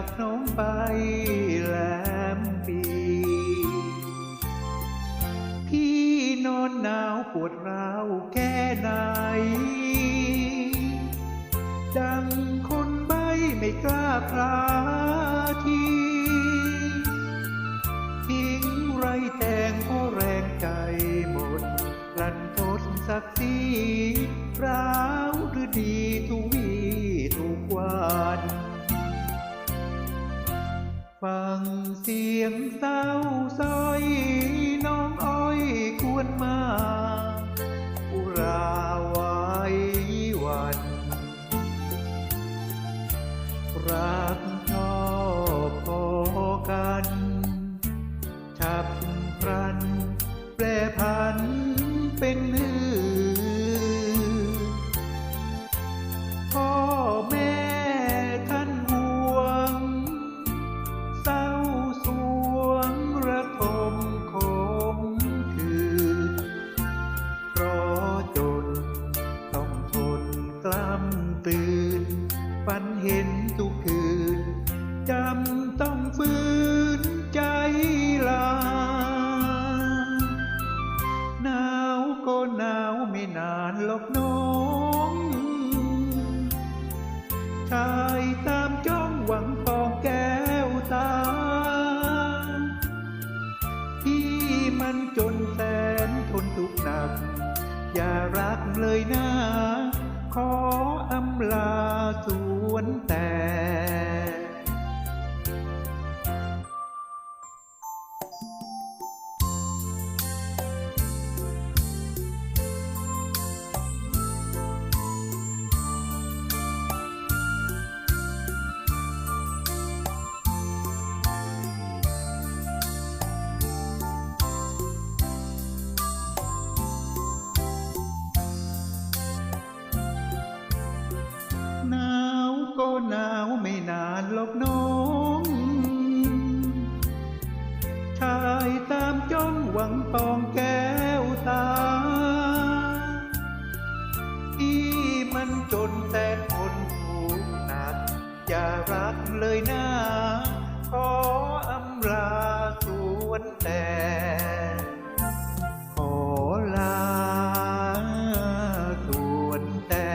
จากน้องไป งเสียงเศร้าซอยน้องอ้อยควรมาอุราว ตื่น ฝันเห็นทุกคืน จำต้องฝืนใจลา หนาวก็หนาวไม่นานหรอกน้อง ชายตามจ้องหวังปองแก้วตา ที่มันจนแสนทนทุกข์หนัก อย่ารักเลยนะ ขออำลาสวนแต่ ไม่นานหรอกน้อง ชายตามจ้องหวังปองแก้วตาที่มันจนแต่ทนทุกหนัก อย่ารักเลยนะขออำลาสวนแต่ขอลาสวนแต่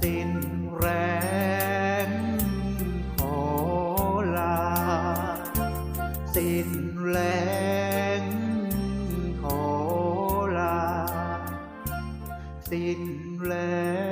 สิ้นแรง สิ้นแรงขอล